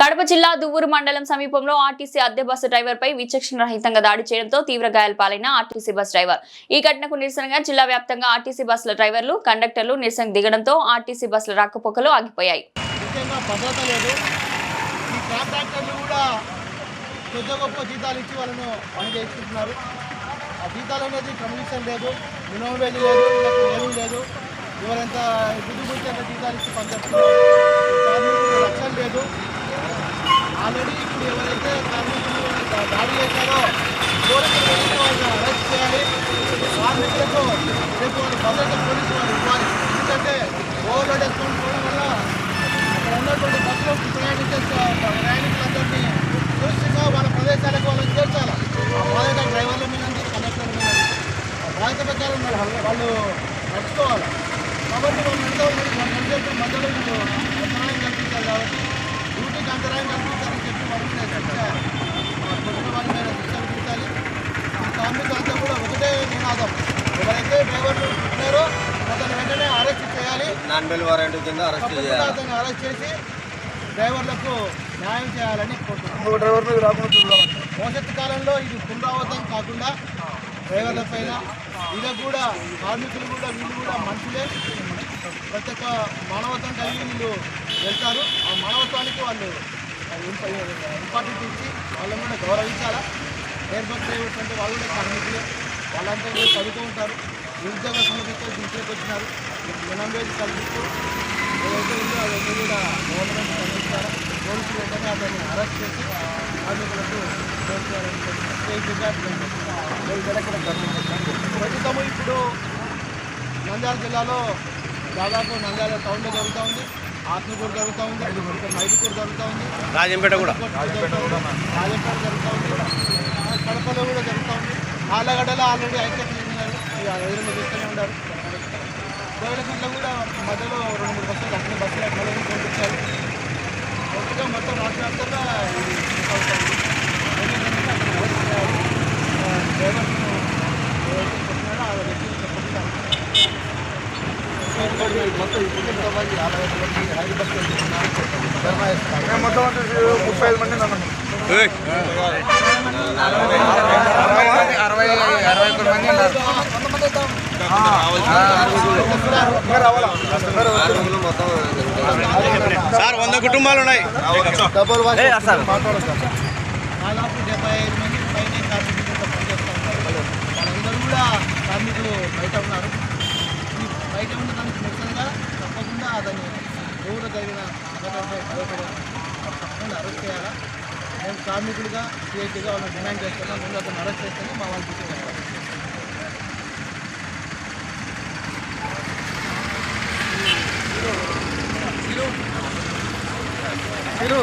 కడప జిల్లా దువ్వూరు మండలం సమీపంలో ఆర్టీసీ అద్దె బస్సు డ్రైవర్ పై విచక్షణ రహితంగా దాడి చేయడంతో తీవ్ర గాయాల పాలైన ఆర్టీసీ బస్ డ్రైవర్. ఈ ఘటనకు నిరసనగా జిల్లా వ్యాప్తంగా ఆర్టీసీ బస్సుల డ్రైవర్లు కండక్టర్లు నిరసన దిగడంతో ఆర్టీసీ బస్సుల రాకపోకలు ఆగిపోయాయి. జీతాలు ఇచ్చి వాళ్ళను పని చేయించుకుంటున్నారు. ఆ జీతాలు అనేది కమిషన్ లేదు మినిమం వేజ్ లేదు ఏమీ లేదు. జీతాలు ఇచ్చి లేదు. ఆల్రెడీ ఇప్పుడు ఎవరైతే దాడి చేశారో కోరికలు వాళ్ళని అరెస్ట్ చేయాలి. కార్మికులకు రేపు వాళ్ళు భద్రత పోలీసు వాళ్ళు ఇవ్వాలి. ఎందుకంటే ఓవర్లోడ్ వేసుకొని పోవడం వల్ల అక్కడ ఉన్నటువంటి బస్సులో ప్రయాణించే ప్రయాణికులందరినీ సురక్షితంగా వాళ్ళ ప్రదేశాలకు వాళ్ళని చేర్చాలి. బాధిత డ్రైవర్ల మీద ఉంది, కండక్టర్ల మీద ఉంది. ప్రకారం వాళ్ళు నడుచుకోవాలి. కాబట్టి వాళ్ళు నడిచే వాళ్ళు నడిచే మధ్యలో మీరు సహాయం కల్పించాలి కాబట్టి డ్యూటీకి అంతరాయం కల్పించాలని చెప్పి వాళ్ళ మీద శిక్ష వాళ్ళ మీద శిక్ష విధించాలి ఈ కార్మికులంతా కూడా ఒకటే నినాదం. ఎవరైతే డ్రైవర్లు ఉన్నారో అతను వెంటనే అరెస్ట్ చేయాలి. నాన్ బెల్ వారెంట్ కింద అరెస్ట్ చేయాలి. అరెస్ట్ చేసి డ్రైవర్లకు న్యాయం చేయాలని కోరుతున్నాను భవిష్యత్తు కాలంలో ఇది పునరావృతం కాకుండా డ్రైవర్ల పైన వీళ్ళకు కూడా కార్మికులు కూడా వీళ్ళు కూడా మనుషులే. ప్రతి ఒక్క మానవత్వం కలిగి వీళ్ళు వెళ్తారు. ఆ మానవత్వానికి వాళ్ళు ఇంపార్టెంట్ ఇచ్చి వాళ్ళని కూడా గౌరవించాలా? ఎయిర్ డ్రైవర్స్ అంటే వాళ్ళు కూడా కార్మికులే. వాళ్ళంతా కూడా చదువుతూ ఉంటారు. నిరుద్యోగ సమస్యతో దృష్టిలోకి వచ్చినారు. మినిమం వేజ్ కల్పిస్తూ ఏదైతే ఉందో అవన్నీ కూడా గవర్నమెంట్ కల్పిస్తారా పోలీసులు వెంటనే అతన్ని అరెస్ట్ చేసి కార్మికులకు ప్రస్తుతము ఇప్పుడు నంద్యాల జిల్లాలో దాదాపు నంద్యాల టౌన్లో జరుగుతూ ఉంది. ఆత్మకూరు జరుగుతూ ఉంది. మైదుకూరు జరుగుతూ ఉంది. రాజంపేట కూడా. రాజంపేట జరుగుతూ ఉంది. కడపలో కూడా జరుగుతూ ఉంది. ఆలగడ్డలో ఆల్రెడీ ఐటెక్ ఎదురుగా చూస్తూనే ఉన్నారు. దేవలకుంట్లో కూడా మధ్యలో రెండు మూడు బస్సులు అన్ని బస్సులు పంపించారు మొత్తం రాష్ట్ర వ్యాప్తంగా ఇది కొనసాగుతోంది. ఎందుకంటే అతను అరెస్ట్ చేయాలి. ఆ, డ్రైవర్ను ఎవరైతే కొట్టినారో ఆ వ్యక్తిని తప్పకుండా మొత్తం యాభై ఐదు మంది మొత్తం ముప్పై ఐదు మంది అరవై అరవై మంది సార్ వంద కుటుంబాలు ఉన్నాయి. దాదాపు డెబ్బై ఐదు మంది పైన కార్మికులు కూడా కార్మికులు బయట ఉన్నారు. బయట ఉన్న దానికి నిరసనగా తప్పకుండా అతని ఊరు జరిగిన ఘటనపై తప్పకుండా అరెస్ట్ చేయాలా? మేము కార్మికుడిగా సిఐటీగా వాళ్ళని డిమాండ్ చేస్తున్నాం. ముందు అతను అరెస్ట్ చేస్తేనే మా వాళ్ళు తీసుకెళ్తారు మీరు.